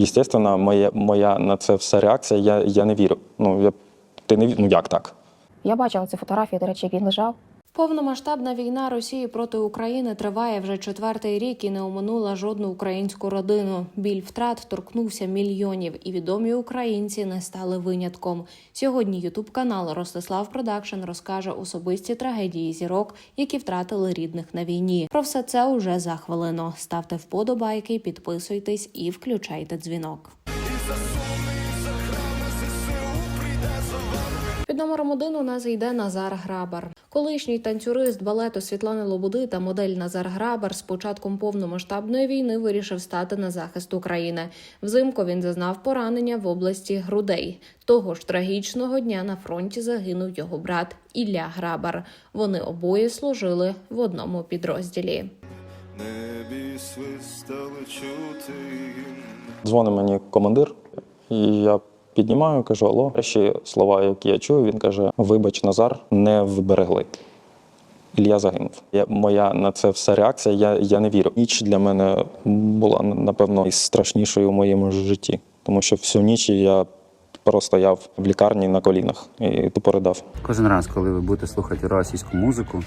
Єстественно, моя, моя на це все реакція. Я, я не вірю. Ну я ти не ну як так? Я бачила ці фотографії, до речі, як він лежав. Повномасштабна війна Росії проти України триває вже четвертий рік і не оминула жодну українську родину. Біль втрат торкнувся мільйонів, і відомі українці не стали винятком. Сьогодні Ютуб канал Ростислав Продакшн розкаже особисті трагедії зірок, які втратили рідних на війні. Про все це уже за хвилину. Ставте вподобайки, підписуйтесь і включайте дзвінок. Під номером один у нас йде Назар Грабар. Колишній танцюрист балету Світлани Лободи та модель Назар Грабар з початком повномасштабної війни вирішив стати на захист України. Взимку він зазнав поранення в області грудей. Того ж трагічного дня на фронті загинув його брат Ілля Грабар. Вони обоє служили в одному підрозділі. небі свистали чути. Дзвонить мені командир, і я піднімаю, кажу: Алло, перші слова, які я чую, він каже: Вибач, Назар, не вберегли. Ілля загинув. Я, моя на це все реакція. Я, я не вірю. Ніч для мене була напевно найстрашнішою у моєму житті, тому що всю ніч я простояв в лікарні на колінах і тупо ридав. Кожен раз, коли ви будете слухати російську музику,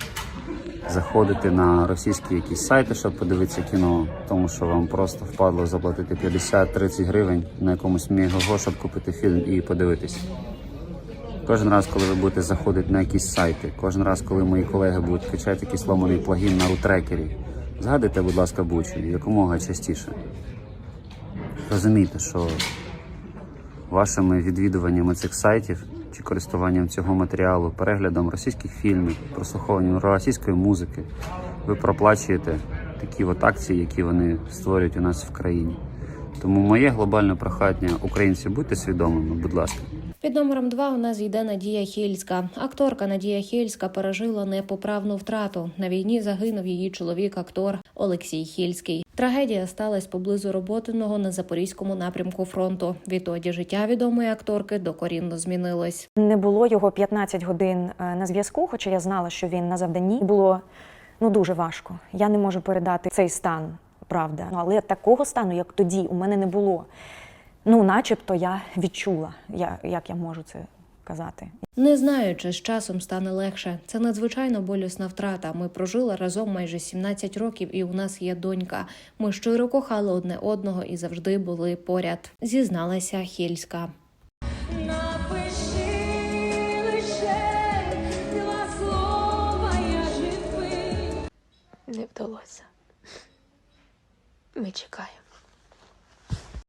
заходити на російські якісь сайти, щоб подивитися кіно, тому що вам просто впадло заплатити 50-30 гривень на якомусь мегаго, щоб купити фільм і подивитись. Кожен раз, коли ви будете заходити на якісь сайти, кожен раз, коли мої колеги будуть качати якийсь ломаний плагін на рутрекері, згадуйте, будь ласка, бучу якомога частіше. Розумійте, що вашими відвідуваннями цих сайтів чи користуванням цього матеріалу, переглядом російських фільмів, прослуховуванням російської музики, ви проплачуєте такі от акції, які вони створюють у нас в країні. Тому моє глобальне прохання українці, будьте свідомими, будь ласка. Під номером два у нас йде Надія Хільська. Акторка Надія Хільська пережила непоправну втрату. На війні загинув її чоловік, актор Олексій Хільський. Трагедія сталася поблизу роботиного на запорізькому напрямку фронту. Відтоді життя відомої акторки докорінно змінилось. Не було його 15 годин е, на зв'язку, хоча я знала, що він на завданні. Було ну дуже важко. Я не можу передати цей стан, правда. Ну, Але такого стану, як тоді, у мене не було. Ну, начебто, я відчула, я, як я можу це казати. Не знаю, чи з часом стане легше. Це надзвичайно болісна втрата. Ми прожили разом майже 17 років, і у нас є донька. Ми щиро кохали одне одного і завжди були поряд. Зізналася Хільська. Не вдалося. Ми чекаємо.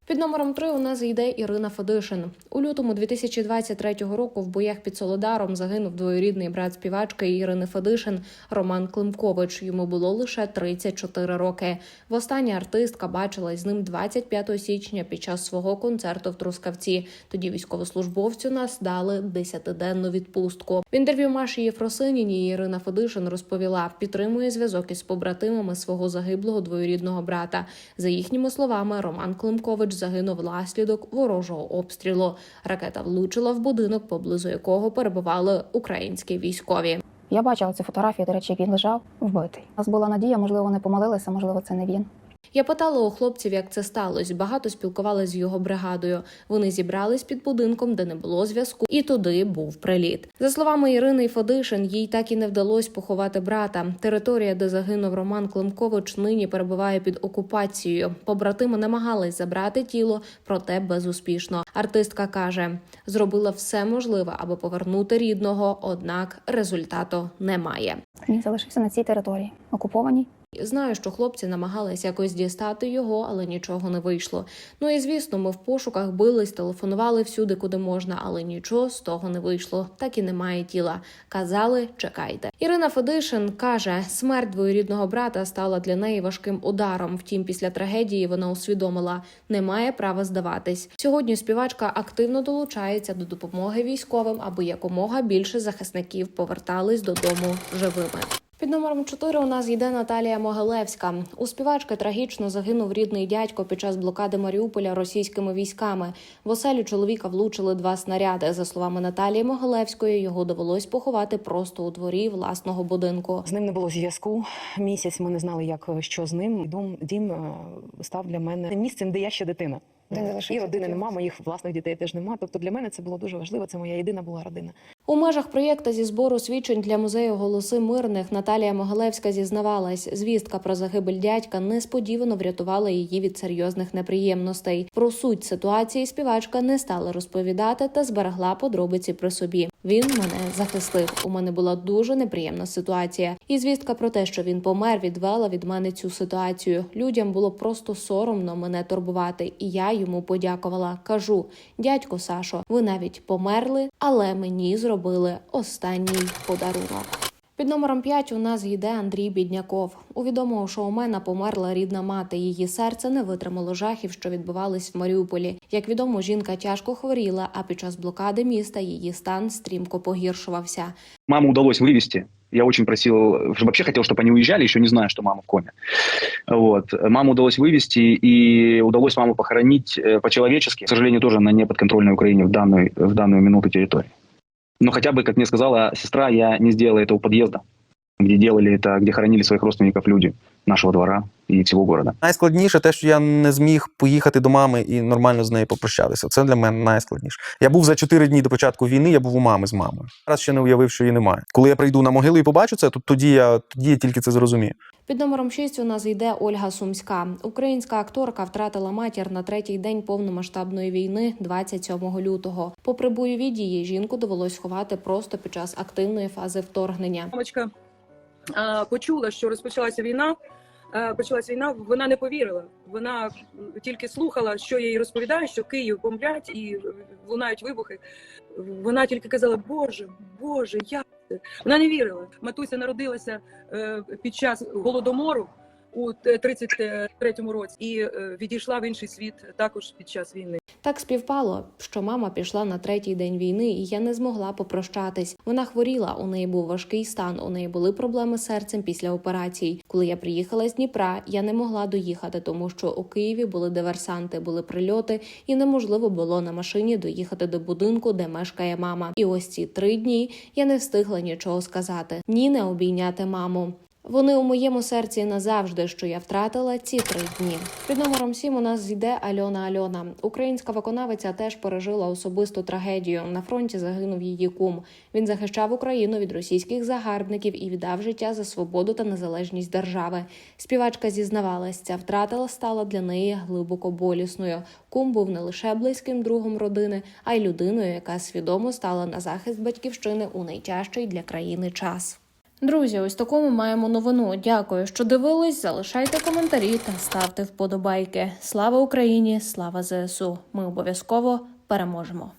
Під номером 3 у нас йде Ірина Федишин. У лютому 2023 року в боях під Солодаром загинув двоюрідний брат співачки Ірини Федишин Роман Климкович. Йому було лише 34 роки. Востаннє артистка бачилась з ним 25 січня під час свого концерту в Трускавці. Тоді військовослужбовцю нас дали 10-денну відпустку. В інтерв'ю Маші Єфросиніній Ірина Федишин розповіла, підтримує зв'язок із побратимами свого загиблого двоюрідного брата. За їхніми словами, Роман Климкович загинув внаслідок ворожого обстрілу. Ракета влучила в будинок, поблизу якого перебували українські військові. Я бачила ці фотографії, до речі, він лежав вбитий. У нас була надія, можливо, вони помолилися, можливо, це не він. Я питала у хлопців, як це сталося. Багато спілкувалися з його бригадою. Вони зібрались під будинком, де не було зв'язку, і туди був приліт. За словами Ірини Фодишин, їй так і не вдалося поховати брата. Територія, де загинув Роман Климкович, нині перебуває під окупацією. Побратими намагались забрати тіло, проте безуспішно. Артистка каже, зробила все можливе, аби повернути рідного, однак результату немає. Він залишився на цій території, окупованій. Знаю, що хлопці намагалися якось дістати його, але нічого не вийшло. Ну і звісно, ми в пошуках бились, телефонували всюди, куди можна, але нічого з того не вийшло. Так і немає тіла. Казали, чекайте. Ірина Федишин каже, смерть двоюрідного брата стала для неї важким ударом. Втім, після трагедії вона усвідомила, не має права здаватись. Сьогодні співачка активно долучається до допомоги військовим, аби якомога більше захисників повертались додому живими. Під номером 4 у нас йде Наталія Могилевська. У співачки трагічно загинув рідний дядько під час блокади Маріуполя російськими військами. В оселю чоловіка влучили два снаряди. За словами Наталії Могилевської, його довелось поховати просто у дворі власного будинку. З ним не було зв'язку. Місяць ми не знали, як що з ним. Дом дім е, став для мене місцем, де я ще дитина. І родини нема, моїх власних дітей теж нема. Тобто для мене це було дуже важливо. Це моя єдина була родина. У межах проєкта зі збору свідчень для музею голоси мирних Наталія Могилевська зізнавалась, звістка про загибель дядька несподівано врятувала її від серйозних неприємностей. Про суть ситуації співачка не стала розповідати та зберегла подробиці при собі. Він мене захистив. У мене була дуже неприємна ситуація. І звістка про те, що він помер, відвела від мене цю ситуацію. Людям було просто соромно мене турбувати, і я йому подякувала. Кажу, дядько Сашо, ви навіть померли, але мені зробили останній подарунок. Під номером 5 у нас йде Андрій Бідняков. У відомого шоумена померла рідна мати. Її серце не витримало жахів, що відбувались в Маріуполі. Як відомо, жінка тяжко хворіла, а під час блокади міста її стан стрімко погіршувався. Маму удалось вывести. Я очень просил, вообще хотел, чтобы они уезжали, еще не зная, что мама в коме. Вот. Маму удалось вывести, и удалось маму похоронить э, по-человечески. К сожалению, тоже на неподконтрольной Украине в данную, в данную минуту территории. Но хотя бы, как мне сказала сестра, я не сделал это у подъезда, где делали это, где хоронили своих родственников люди нашего двора и всего города. Найскладніше те, що я не зміг поїхати до мами і нормально з нею попрощатися. Це для мене найскладніше. Я був за чотири дні до початку війни, я був у мами з мамою. Раз ще не уявив, що її немає. Коли я прийду на могилу і побачу це, то тоді я тоді я тільки це зрозумію. Під номером 6 у нас йде Ольга Сумська. Українська акторка втратила матір на третій день повномасштабної війни 27 лютого. Попри бойові дії, жінку довелось ховати просто під час активної фази вторгнення. мамочка почула, що розпочалася війна. Почалась війна, вона не повірила. Вона тільки слухала, що я їй розповідаю, що Київ бомблять і лунають вибухи. Вона тільки казала: Боже, Боже, як це? Вона не вірила. Матуся народилася е, під час голодомору у 33-му році і е, відійшла в інший світ також під час війни. Так співпало, що мама пішла на третій день війни, і я не змогла попрощатись. Вона хворіла, у неї був важкий стан, у неї були проблеми з серцем після операцій. Коли я приїхала з Дніпра, я не могла доїхати, тому що у Києві були диверсанти, були прильоти, і неможливо було на машині доїхати до будинку, де мешкає мама. І ось ці три дні я не встигла нічого сказати, ні не обійняти маму. Вони у моєму серці назавжди, що я втратила ці три дні. Під номером 7 у нас йде Альона Альона. Українська виконавиця теж пережила особисту трагедію. На фронті загинув її кум. Він захищав Україну від російських загарбників і віддав життя за свободу та незалежність держави. Співачка зізнавалась, ця втрата стала для неї глибоко болісною. Кум був не лише близьким другом родини, а й людиною, яка свідомо стала на захист батьківщини у найтяжчий для країни час. Друзі, ось таку ми маємо новину. Дякую, що дивились. Залишайте коментарі та ставте вподобайки. Слава Україні! Слава ЗСУ! Ми обов'язково переможемо.